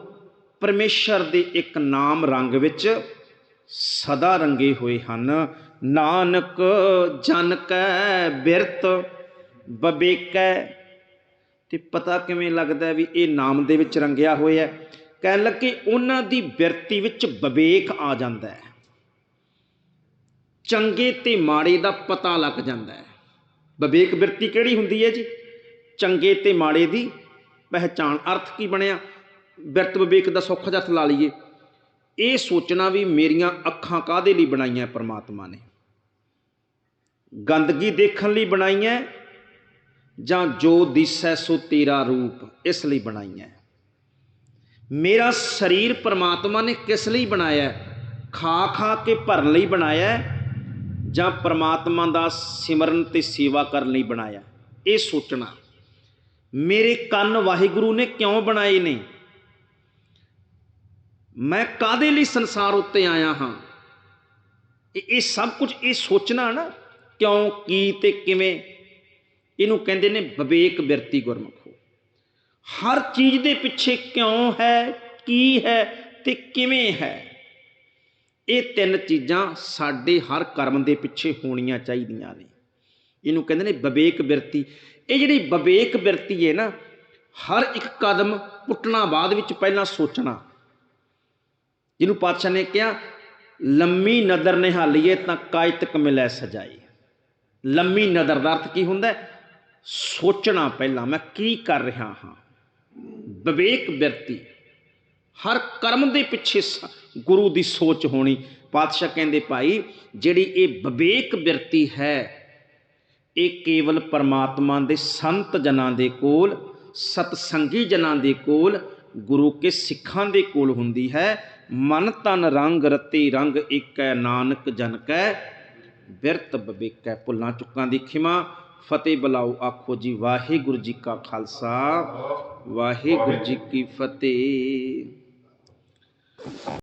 ਪਰਮੇਸ਼ਰ ਦੇ ਇੱਕ ਨਾਮ ਰੰਗ ਵਿੱਚ ਸਦਾ ਰੰਗੇ ਹੋਏ ਹਨ। ਨਾਨਕ ਜਨ ਕੈ ਬਿਰਤ, ਬਬੇਕੈ। ਤੇ ਪਤਾ ਕਿਵੇਂ ਲੱਗਦਾ ਵੀ ਇਹ ਨਾਮ ਦੇ ਵਿੱਚ ਰੰਗਿਆ ਹੋਇਆ ਹੈ? ਕਹਿਣ ਲੱਗੇ ਉਹਨਾਂ ਦੀ ਬਿਰਤੀ ਵਿੱਚ ਵਿਵੇਕ ਆ ਜਾਂਦਾ ਹੈ। ਚੰਗੇ ਤੇ ਮਾੜੇ ਦਾ ਪਤਾ ਲੱਗ ਜਾਂਦਾ ਹੈ। ਵਿਵੇਕ ਬਿਰਤੀ ਕਿਹੜੀ ਹੁੰਦੀ ਹੈ ਜੀ? ਚੰਗੇ ਤੇ ਮਾੜੇ ਦੀ ਪਹਿਚਾਣ ਅਰਥ ਕੀ ਬਣਿਆ? ਬਿਰਤ ਵਿਵੇਕ ਦਾ ਸੁੱਖ ਜੱਥ ਲਾ ਲਈਏ। ਇਹ ਸੋਚਣਾ ਵੀ ਮੇਰੀਆਂ ਅੱਖਾਂ ਕਾਦੇ ਲਈ ਬਣਾਈਆਂ ਪ੍ਰਮਾਤਮਾ ਨੇ? ਗੰਦਗੀ ਦੇਖਣ ਲਈ ਬਣਾਈਆਂ ਜਾਂ ਜੋ ਦਿਸੈ ਸੋ ਤੇਰਾ ਰੂਪ ਇਸ ਲਈ ਬਣਾਈਆਂ ਮੇਰਾ ਸਰੀਰ ਪ੍ਰਮਾਤਮਾ ਨੇ ਕਿਸ ਲਈ ਬਣਾਇਆ ਖਾ ਖਾ ਕੇ ਭਰਨ ਲਈ ਬਣਾਇਆ ਜਾਂ ਪਰਮਾਤਮਾ ਦਾ ਸਿਮਰਨ ਤੇ ਸੇਵਾ ਕਰਨ ਲਈ ਬਣਾਇਆ। ਇਹ ਸੋਚਣਾ, ਮੇਰੇ ਕੰਨ ਵਾਹਿਗੁਰੂ ਨੇ ਕਿਉਂ ਬਣਾਏ ਨੇ? ਮੈਂ ਕਾਦੇ ਲਈ ਸੰਸਾਰ ਉੱਤੇ ਆਇਆ ਹਾਂ? ਇਹ ਸਭ ਕੁਝ ਇਹ ਸੋਚਣਾ ਨਾ, ਕਿਉਂ, ਕੀ ਤੇ ਕਿਵੇਂ? ਇਹਨੂੰ ਕਹਿੰਦੇ ਨੇ ਵਿਵੇਕ ਬਿਰਤੀ ਗੁਰਮੁਖੋ। ਹਰ ਚੀਜ਼ ਦੇ ਪਿੱਛੇ ਕਿਉਂ ਹੈ, ਕੀ ਹੈ ਤੇ ਕਿਵੇਂ ਹੈ? ਇਹ ਤਿੰਨ ਚੀਜ਼ਾਂ ਸਾਡੇ ਹਰ ਕਰਮ ਦੇ ਪਿੱਛੇ ਹੋਣੀਆਂ ਚਾਹੀਦੀਆਂ ਨੇ। ਇਹਨੂੰ ਕਹਿੰਦੇ ਨੇ ਵਿਵੇਕ ਬਿਰਤੀ। ਇਹ ਜਿਹੜੀ ਵਿਵੇਕ ਬਿਰਤੀ ਹੈ ਨਾ, ਹਰ ਇੱਕ ਕਦਮ ਪੁੱਟਣਾ ਬਾਅਦ ਵਿੱਚ ਪਹਿਲਾਂ ਸੋਚਣਾ। ਜਿਹਨੂੰ ਪਾਤਸ਼ਾਹ ਨੇ ਕਿਹਾ, ਲੰਮੀ ਨਦਰ ਨਿਹਾਲੀਏ ਤਾਂ ਕਾਇਤਕ ਮਿਲੈ ਸਜਾਈ ਲੰਮੀ ਨਦਰ ਦਾ ਅਰਥ ਕੀ ਹੁੰਦਾ ਸੋਚਣਾ ਪਹਿਲਾਂ, ਮੈਂ ਕੀ ਕਰ ਰਿਹਾ ਹਾਂ? ਵਿਵੇਕ ਬਿਰਤੀ। ਹਰ ਕਰਮ ਦੇ ਪਿੱਛੇ ਸ- ਗੁਰੂ ਦੀ ਸੋਚ ਹੋਣੀ। ਪਾਤਸ਼ਾਹ ਕਹਿੰਦੇ, ਭਾਈ, ਜਿਹੜੀ ਇਹ ਵਿਵੇਕ ਬਿਰਤੀ ਹੈ, ਇਹ ਕੇਵਲ ਪਰਮਾਤਮਾ ਦੇ ਸੰਤ ਜਨਾਂ ਦੇ ਕੋਲ, ਸਤਸੰਗੀ ਜਨਾਂ ਦੇ ਕੋਲ, ਗੁਰੂ ਕੇ ਸਿੱਖਾਂ ਦੇ ਕੋਲ ਹੁੰਦੀ ਹੈ। ਮਨ ਤਨ ਰੰਗ ਰਤੀ ਰੰਗ ਏਕੈ ਨਾਨਕ ਜਨ ਕੈ ਬਿਰਤ ਬਵੇਕੈ ਭੁੱਲਾਂ ਚੁੱਕਾਂ ਦੀ ਖਿਮਾ। ਫਤਿਹ ਬੁਲਾਓ, ਆਖੋ ਜੀ, ਵਾਹਿਗੁਰੂ ਜੀ ਕਾ ਖਾਲਸਾ, ਵਾਹਿਗੁਰੂ ਜੀ ਕੀ ਫਤਿਹ।